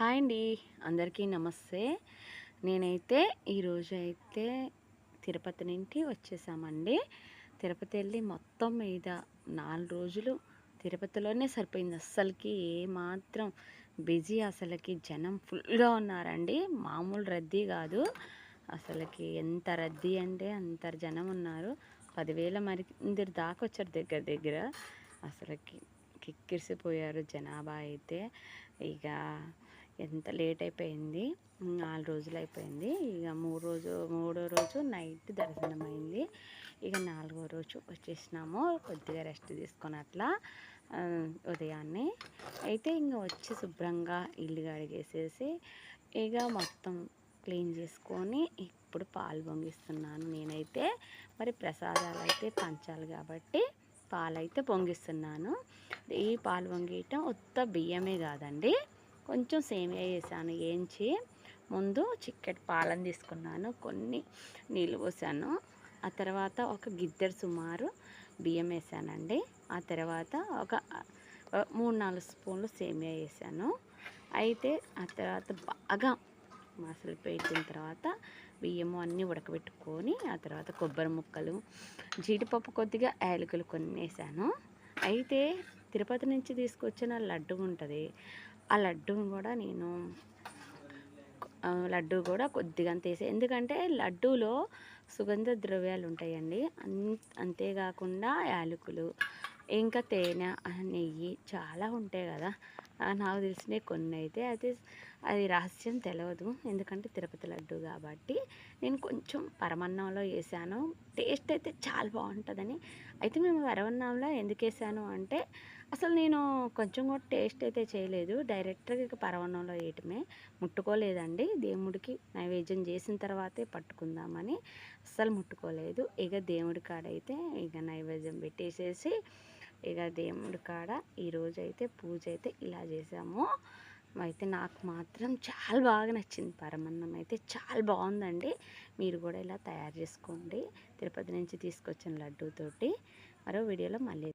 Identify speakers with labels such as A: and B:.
A: Hi అండి. అందరికీ నమస్తే. నేనైతే ఈరోజు అయితే తిరుపతి నుండి వచ్చేసామండి. తిరుపతి వెళ్ళి మొత్తం మీద నాలుగు రోజులు తిరుపతిలోనే సరిపోయింది. అస్సలకి ఏమాత్రం బిజీ అసలుకి జనం ఫుల్గా ఉన్నారండి. మామూలు రద్దీ కాదు. అసలుకి ఎంత రద్దీ అంటే అంత జనం ఉన్నారు. పదివేల మంది దాకా వచ్చారు దగ్గర దగ్గర. అసలుకి కిక్కిరిసిపోయారు జనాభా అయితే. ఇక ఎంత లేట్ అయిపోయింది? నాలుగు రోజులు అయిపోయింది. ఇక మూడు రోజు మూడో రోజు నైట్ దర్శనం అయింది ఇక నాలుగో రోజు వచ్చేసినాము. కొద్దిగా రెస్ట్ తీసుకొని అట్లా ఉదయాన్నే. అయితే ఇంక వచ్చి శుభ్రంగా ఇల్లు కడిగేసేసి ఇక మొత్తం క్లీన్ చేసుకొని ఇప్పుడు పాలు పొంగిస్తున్నాను నేనైతే. మరి ప్రసాదాలు అయితే పంచాలి కాబట్టి పాలైతే పొంగిస్తున్నాను. ఈ పాలు పొంగియటం ఉత్త బియ్యమే కాదండి. కొంచెం సేమియా వేసాను వేయించి ముందు చిక్కటి పాలను తీసుకున్నాను కొన్ని నీళ్ళు పోసాను. ఆ తర్వాత ఒక గిద్దెడు సుమారు బియ్యం వేసానండి. ఆ తర్వాత ఒక మూడు నాలుగు స్పూన్లు సేమియా వేసాను. అయితే ఆ తర్వాత బాగా మసలు పెట్టిన తర్వాత బియ్యము అన్నీ ఉడకబెట్టుకొని ఆ తర్వాత కొబ్బరి ముక్కలు జీడిపప్పు కొద్దిగా యాలకులు కొన్ని వేసాను. అయితే తిరుపతి నుంచి తీసుకొచ్చిన లడ్డు ఉంటుంది ఆ లడ్డూని కూడా నేను లడ్డు కూడా కొద్దిగా తీసే ఎందుకంటే లడ్డూలో సుగంధ ద్రవ్యాలు ఉంటాయండి. అంతేకాకుండా యాలకులు ఇంకా తేనె నెయ్యి చాలా ఉంటాయి కదా. నాకు తెలిసినవి కొన్ని అయితే. అయితే అది రహస్యం తెలియదు ఎందుకంటే తిరుపతి లడ్డు కాబట్టి నేను కొంచెం పరమన్నంలో వేసాను. టేస్ట్ అయితే చాలా బాగుంటుందని. అయితే మేము పరమన్నంలో ఎందుకు వేసాను అంటే అసలు నేను కొంచెం కూడా టేస్ట్ అయితే చేయలేదు. డైరెక్ట్గా ఇక పరవన్నంలో వేయటమే. ముట్టుకోలేదండి. దేవుడికి నైవేద్యం చేసిన తర్వాతే పట్టుకుందామని. అస్సలు ముట్టుకోలేదు. ఇక దేవుడి కాడైతే ఇక నైవేద్యం పెట్టేసేసి ఇక దేవుడి కాడ ఈరోజు అయితే పూజ అయితే ఇలా చేసాము. అయితే నాకు మాత్రం చాలా బాగా నచ్చింది పరమన్నం. అయితే చాలా బాగుందండి. మీరు కూడా ఇలా తయారు చేసుకోండి. తిరుపతి నుంచి తీసుకొచ్చిన లడ్డూతోటి. మరో వీడియోలో మళ్ళీ